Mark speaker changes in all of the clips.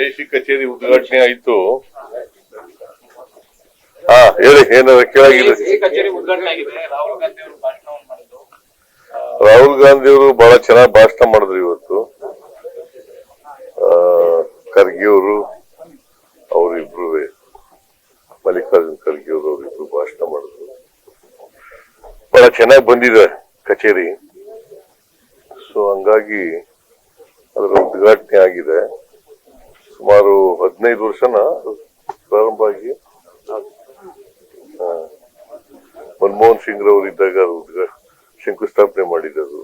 Speaker 1: AC ಕಚೇರಿ ಉದ್ಘಾಟನೆ. ಆಯ್ತು. ಹಾ ಹೇಳಿ ಏನಾರ
Speaker 2: ಕೇಳಾಗಿಲ್ಲ ರಾಹುಲ್ ಗಾಂಧಿ ಅವರು
Speaker 1: ಬಹಳ ಚೆನ್ನಾಗಿ ಭಾಷಣ ಮಾಡಿದ್ರು ಇವತ್ತು. ಖರ್ಗೆ ಅವರು ಅವರಿಬ್ರು ಮಲ್ಲಿಕಾರ್ಜುನ್ ಖರ್ಗೆ ಅವರು ಅವರಿಬ್ರು ಭಾಷಣ ಮಾಡಿದ್ರು. ಬಹಳ ಚೆನ್ನಾಗಿ ಬಂದಿದೆ ಕಚೇರಿ. ಸೊ ಹಂಗಾಗಿ ಅದರ ಉದ್ಘಾಟನೆ ಆಗಿದೆ. ಸುಮಾರು ಹದಿನೈದು ವರ್ಷನ ಪ್ರಾರಂಭ ಆಗಿ ಮನಮೋಹನ್ ಸಿಂಗ್ ರವರು ಇದ್ದಾಗ ಅದು ಉದ್ಘಾ, ಶಂಕುಸ್ಥಾಪನೆ ಮಾಡಿದೆ ಅದು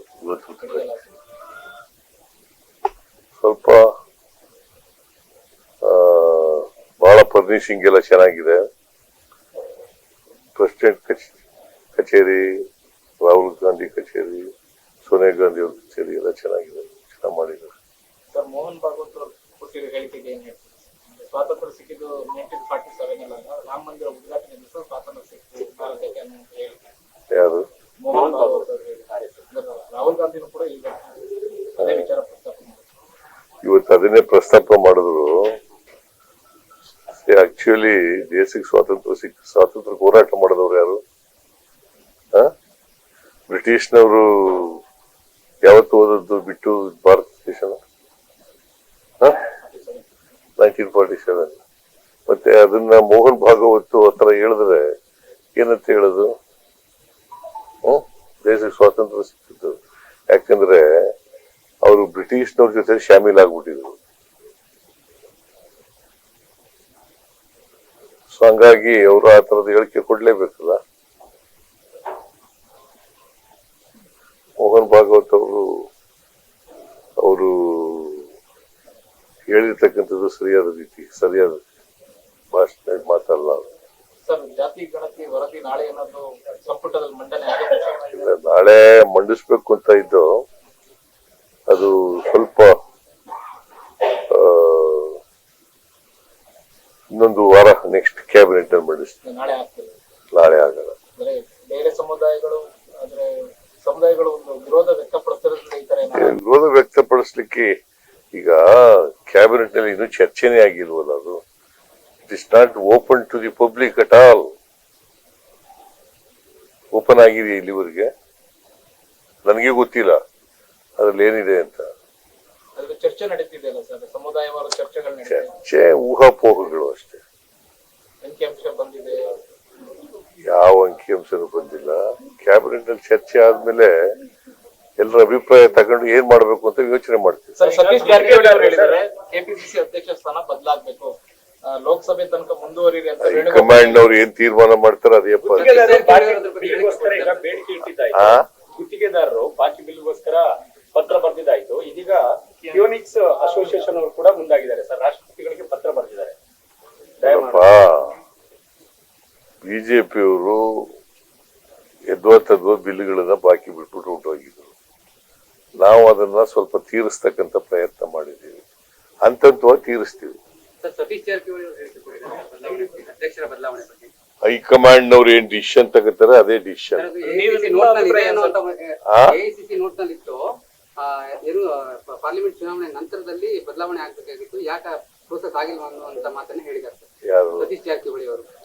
Speaker 1: ಸ್ವಲ್ಪ ಬಹಳ ಫರ್ನಿಶಿಂಗ್ ಎಲ್ಲ ಚೆನ್ನಾಗಿದೆ. ಪ್ರೆಸಿಡೆಂಟ್ ಕಚ್- ಕಚೇರಿ, ರಾಹುಲ್ ಗಾಂಧಿ ಕಚೇರಿ ಸೋನಿಯಾ ಗಾಂಧಿ ಅವ್ರ ಕಚೇರಿ ಎಲ್ಲ ಚೆನ್ನಾಗಿದೆ. ಚೆನ್ನಾಗಿ ಮಾಡಿದ್ದಾರೆ.
Speaker 2: ಸರ್ ಮೋಹನ್ ಭಾಗವತ್ ಅವರು ಕೊಟ್ಟಿರೋ ಹೇಳಿಕೆಗೆ ಏನ್ ಹೇಳ್ತೀರಿ? ಸ್ವಾತಂತ್ರ್ಯ ಸಿಕ್ಕಿದ್ದು ನೈನ್ಟೀನ್ ಫಾರ್ಟಿ ಸೆವೆನ್ ಅಲ್ಲ ರಾಮ ಮಂದಿರ ಉದ್ಘಾಟನೆ ಸ್ವಾತಂತ್ರ್ಯ ಸಿಕ್ಕಿದೆ ಭಾರತಕ್ಕೆ ಹೇಳಿಕೆ.
Speaker 1: ಯಾರು?
Speaker 2: ಮೋಹನ್ ಭಾಗವತ್ ಅವರು ಹೇಳಿದ್ದಾರೆ ರಾಹುಲ್ ಗಾಂಧಿನೂ ಕೂಡ ಈಗ ಅದೇ ವಿಚಾರ ಪ್ರಸ್ತಾಪ
Speaker 1: ಇವತ್ತು ಅದನ್ನೇ ಪ್ರಸ್ತಾಪ ಮಾಡಿದ್ರು. ಆಕ್ಚುಲಿ ದೇಶಕ್ಕೆ ಸ್ವಾತಂತ್ರ್ಯ ಸಿಕ್ ಸ್ವಾತಂತ್ರ್ಯ ಹೋರಾಟ ಮಾಡಿದವ್ರು ಯಾರು? ಬ್ರಿಟಿಷ್ನವರು ಓದದ್ದು ಬಿಟ್ಟು ಭಾರತ ದೇಶ. ನೈನ್ಟೀನ್ ಫಾರ್ಟಿ ಸೆವೆನ್ ಮತ್ತೆ ಅದನ್ನ ಮೋಹನ್ ಭಾಗವತ್ ಹತ್ರ ಹೇಳಿದ್ರೆ ಏನಂತ ಹೇಳುದು? ಹ್ಮ್ ದೇಶಕ್ಕೆ ಸ್ವಾತಂತ್ರ್ಯ ಸಿಕ್ಕಿತ್ತು ಯಾಕಂದ್ರೆ ಅವರು ಬ್ರಿಟಿಷ್ನವ್ರ ಜೊತೆ ಶಾಮೀಲ್ ಆಗ್ಬಿಟ್ಟಿದ್ರು. ಸೊ ಹಂಗಾಗಿ ಅವರು ಆ ತರದ ಹೇಳಿಕೆ ಕೊಡ್ಲೇಬೇಕಲ್ಲ? ಮೋಹನ್ ಭಾಗವತ್ ಅವರು ಅವರು ಹೇಳಿರ್ತಕ್ಕಂಥದ್ದು ಸರಿಯಾದ ರೀತಿ ಸರಿಯಾದ ಭಾಷಣ ಮಾತಲ್ಲ
Speaker 2: ಜಾತಿ ಗಣತಿ ವರದಿ ನಾಳೆ ಏನಾದ್ರು ಸಂಪುಟದಲ್ಲಿ ಮಂಡನೆ ಆಗುತ್ತೆ
Speaker 1: ನಾಳೆ ಮಂಡಿಸ್ಬೇಕು ಅಂತ ಇದ್ದು ಅದು ಸ್ವಲ್ಪ ಇನ್ನೊಂದು ವಾರ ನೆಕ್ಸ್ಟ್ ಕ್ಯಾಬಿನೆಟ್ ಅಲ್ಲಿ ಮಂಡಿಸ್ತೀನಿ.
Speaker 2: ನಾಳೆ
Speaker 1: ಆಗಲ್ಲ.
Speaker 2: ಬೇರೆ ಸಮುದಾಯಗಳು ಅಂದ್ರೆ ಸಮುದಾಯಗಳು ಒಂದು ವಿರೋಧ ವ್ಯಕ್ತಪಡಿಸ್ತಾರೆ
Speaker 1: ವಿರೋಧ ವ್ಯಕ್ತಪಡಿಸ್ಲಿಕ್ಕೆ ಈಗ ಕ್ಯಾಬಿನೆಟ್ನಲ್ಲಿ ಇನ್ನೂ ಚರ್ಚೆನೇ ಆಗಿಲ್ವಲ್ಲ ಅದು? It is not open to the public at all open ಆಗಿದೆ ಇಲ್ಲಿವರೆಗೆ? ನನಗೆ ಗೊತ್ತಿಲ್ಲ. ಅದ್ರಲ್ಲಿ ಏನಿದೆ ಅಂತ.
Speaker 2: ಚರ್ಚೆ ನಡೀತಿದೆಯಲ್ಲ ಸರ್? ಸಮುದಾಯವಾದ ಚರ್ಚೆಗಳು ನಡೀತಿದೆ.
Speaker 1: ಚರ್ಚೆ ಊಹಾಪೋಹಗಳು ಅಷ್ಟೇ.
Speaker 2: ಅಂಕಿಅಂಶ ಬಂದಿದೆ.
Speaker 1: ಯಾವ ಅಂಕಿಅಂಶನೂ ಬಂದಿಲ್ಲ. ಕ್ಯಾಬಿನೆಟ್ನಲ್ಲಿ ಚರ್ಚೆ ಆದ್ಮೇಲೆ ಎಲ್ಲರ ಅಭಿಪ್ರಾಯ ತಗೊಂಡು ಏನ್ ಮಾಡ್ಬೇಕು ಅಂತ ಯೋಚನೆ ಮಾಡ್ತೀವಿ.
Speaker 2: ಸರ್ ಸತೀಶ್ ಜಾರಕಿಹೊಳಿ ಅವರು ಹೇಳಿದ್ದಾರೆ. ಕೆಪಿಸಿಸಿ ಅಧ್ಯಕ್ಷ ಸ್ಥಾನ ಬದಲಾಗಬೇಕು. ಲೋಕಸಭೆ ತನಕ ಮುಂದುವರಿರಿ ಅಂತ
Speaker 1: ಹೈಕಮಾಂಡ್ ಅವ್ರು ಏನ್ ತೀರ್ಮಾನ ಮಾಡ್ತಾರ ಅದೇಪ್ಪ
Speaker 3: ಗುತ್ತಿಗೆದಾರರು ಬಾಕಿ ಬಿಲ್ಗೋಸ್ಕರ ಈಗ ಬೇಡಿಕೆ ಇಟ್ಟಿದ್ದಾಯ್ತು.
Speaker 1: ಆ
Speaker 3: ಗುತ್ತಿಗೆದಾರರು ಬಾಕಿ ಬಿಲ್ಗೋಸ್ಕರ ಪತ್ರ ಬರೆದಿದ್ದಾಯ್ತು. ಇದೀಗ ಕಿಯೋನಿಕ್ಸ್ ಅಸೋಸಿಯೇಷನ್ ಅವರು ಕೂಡ ಮುಂದಾಗಿದ್ದಾರೆ. ಸರ್ ರಾಷ್ಟ್ರಪತಿಗಳಿಗೆ ಪತ್ರ ಬರೆದಿದ್ದಾರೆ.
Speaker 1: ಬಿಜೆಪಿ ಬಿಜೆಪಿಯವರು ಎದ್ವಾ ತದ್ವಾ ಬಿಲ್ಗಳನ್ನ ಬಾಕಿ ಬಿಟ್ಬಿಟ್ಟು ಹೊರಟೋಗಿದ್ರು ನಾವು ಅದನ್ನ ಸ್ವಲ್ಪ ತೀರಿಸ್ತಕ್ಕಂತ ಪ್ರಯತ್ನ ಮಾಡಿದ್ದೀವಿ. ಅಂತ ತೀರಿಸ್ತೀವಿ.
Speaker 4: ಸರ್ ಸತೀಶ್ ಜಾರಕಿಹೊಳಿ ಅವರು ಹೇಳಿಕೆ ಕೊಟ್ಟಿದ್ದಾರೆ ಬದಲಾವಣೆ ಅಧ್ಯಕ್ಷರ ಬದಲಾವಣೆ ಬಗ್ಗೆ.
Speaker 1: ಹೈಕಮಾಂಡ್ ನವರು ಏನ್ ಡಿಸಿಷನ್ ತಗೋತಾರೆ ಅದೇ ಡಿಸಿಷನ್.
Speaker 4: ಪಾರ್ಲಿಮೆಂಟ್ ಚುನಾವಣೆ ನಂತರದಲ್ಲಿ ಬದಲಾವಣೆ ಆಗಬೇಕಾಗಿತ್ತು. ಯಾಕೆ ಪ್ರೋಸೆಸ್ ಆಗಿಲ್ವಾ ಅನ್ನುವಂತ ಮಾತನ್ನ ಹೇಳಿದ್ದಾರೆ ಸತೀಶ್ ಜಾರಕಿಹೊಳಿ ಅವರು.